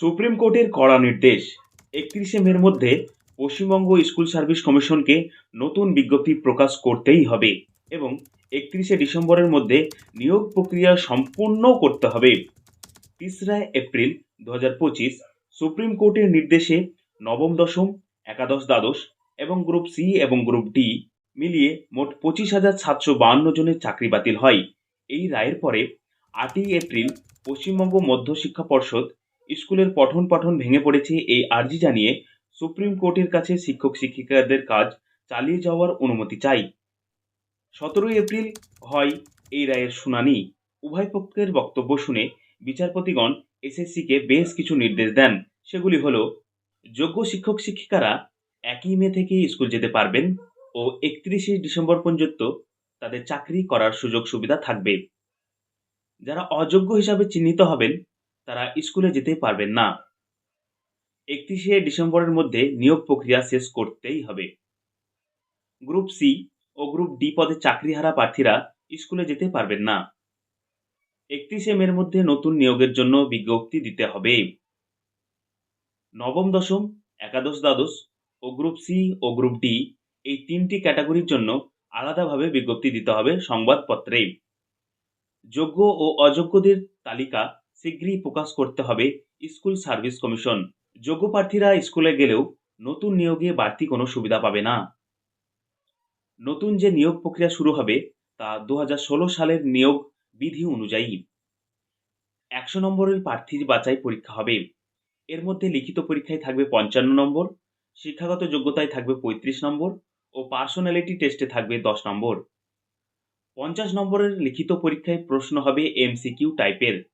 Supreme কোর্টের কড়া নির্দেশ। একত্রিশে মের মধ্যে পশ্চিমবঙ্গ স্কুল সার্ভিস কমিশনকে নতুন বিজ্ঞপ্তি প্রকাশ করতেই হবে এবং একত্রিশে ডিসেম্বরের মধ্যে নিয়োগ প্রক্রিয়া সম্পূর্ণ করতে হবে। তেসরা এপ্রিল দু হাজার পঁচিশ সুপ্রিম কোর্টের নির্দেশে নবম, দশম, একাদশ, দ্বাদশ এবং গ্রুপ সি এবং গ্রুপ ডি মিলিয়ে মোট পঁচিশ হাজার সাতশো বাহান্ন জনের চাকরি বাতিল হয়। এই রায়ের পরে আটই এপ্রিল পশ্চিমবঙ্গ মধ্যশিক্ষা পর্ষদ স্কুলের পঠন পাঠন ভেঙে পড়েছে এই আর্জি জানিয়ে সুপ্রিম কোর্টের কাছে শিক্ষক শিক্ষিকাদের কাজ চালিয়ে যাওয়ার অনুমতি চাই। সতেরোই এপ্রিল হয় এই রায়ের শুনানি। উভয় পক্ষের বক্তব্য শুনে বিচারপতিগণ এসএসসিকে বেশ কিছু নির্দেশ দেন। সেগুলি হল, যোগ্য শিক্ষক শিক্ষিকারা একই মে থেকে স্কুল যেতে পারবেন ও একত্রিশে ডিসেম্বর পর্যন্ত তাদের চাকরি করার সুযোগ সুবিধা থাকবে। যারা অযোগ্য হিসাবে চিহ্নিত হবেন তারা স্কুলে যেতে পারবেন না। একত্রিশে ডিসেম্বরের মধ্যে নিয়োগ প্রক্রিয়া শেষ করতেই হবে। গ্রুপ সি ও গ্রুপ ডি পদে চাকরিহারা প্রার্থীরা স্কুলে যেতে পারবেন না। একত্রিশে মের মধ্যে নতুন নিয়োগের জন্য বিজ্ঞপ্তি দিতে হবে। নবম, দশম, একাদশ, দ্বাদশ ও গ্রুপ সি ও গ্রুপ ডি এই তিনটি ক্যাটাগরির জন্য আলাদাভাবে বিজ্ঞপ্তি দিতে হবে সংবাদপত্রে। যোগ্য ও অযোগ্যদের তালিকা শীঘ্রই প্রকাশ করতে হবে স্কুল সার্ভিস কমিশন। যোগ্য প্রার্থীরা স্কুলে গেলেও নতুন নিয়োগে বাড়তি কোনো সুবিধা পাবে না। নতুন যে নিয়োগ প্রক্রিয়া শুরু হবে তা দু হাজার ষোলো সালের নিয়োগ বিধি অনুযায়ী। একশো নম্বরের প্রার্থীর বাছাই পরীক্ষা হবে। এর মধ্যে লিখিত পরীক্ষায় থাকবে পঞ্চান্ন নম্বর, শিক্ষাগত যোগ্যতায় থাকবে পঁয়ত্রিশ নম্বর ও পার্সোনালিটি টেস্টে থাকবে দশ নম্বর। পঞ্চাশ নম্বরের লিখিত পরীক্ষায় প্রশ্ন হবে এমসিকিউ টাইপের।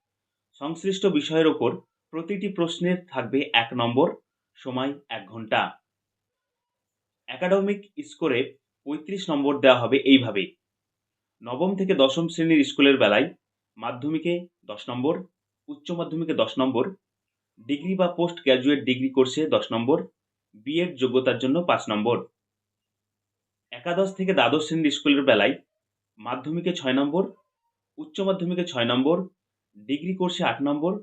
সংশ্লিষ্ট বিষয়ের ওপর প্রতিটি প্রশ্নের থাকবে এক নম্বর, সময় এক ঘণ্টা। একাডেমিক স্কোরে পঁয়ত্রিশ নম্বর দেওয়া হবে এইভাবে। নবম থেকে দশম শ্রেণির স্কুলের বেলায় মাধ্যমিকে দশ নম্বর, উচ্চ মাধ্যমিকে দশ নম্বর, ডিগ্রি বা পোস্ট গ্র্যাজুয়েট ডিগ্রি কোর্সে দশ নম্বর, বিএড যোগ্যতার জন্য পাঁচ নম্বর। একাদশ থেকে দ্বাদশ শ্রেণির স্কুলের বেলায় মাধ্যমিকে ছয় নম্বর, উচ্চ মাধ্যমিকে ছয় নম্বর ডিগ্রি কোর্সে আট নম্বর,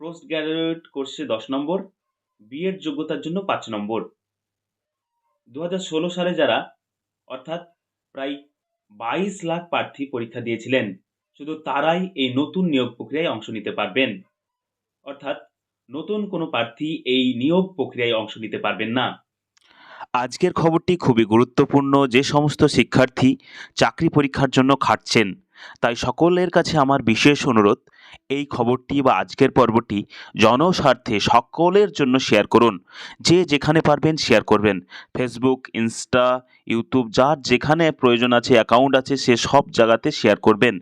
পোস্ট গ্র্যাজুয়েট কোর্সে দশ নম্বর, বিএড যোগ্যতার জন্য পাঁচ নম্বর। দু সালে যারা, অর্থাৎ প্রায় বাইশ লাখ প্রার্থী পরীক্ষা দিয়েছিলেন, শুধু তারাই এই নতুন নিয়োগ প্রক্রিয়ায় অংশ নিতে পারবেন। অর্থাৎ নতুন কোনো প্রার্থী এই নিয়োগ প্রক্রিয়ায় অংশ নিতে পারবেন না। আজকের খবরটি খুবই গুরুত্বপূর্ণ। যে সমস্ত শিক্ষার্থী চাকরি পরীক্ষার জন্য খাটছেন তাই সকলের কাছে আমার বিশেষ অনুরোধ, এই খবরটি বা আজকের পর্বটি জনস্বার্থে সকলের জন্য শেয়ার করুন। যে যেখানে পারবেন শেয়ার করবেন। ফেসবুক ইনস্টা ইউটিউব যার যেখানে প্রয়োজন আছে, অ্যাকাউন্ট আছে, সে সব জায়গাতে শেয়ার করবেন।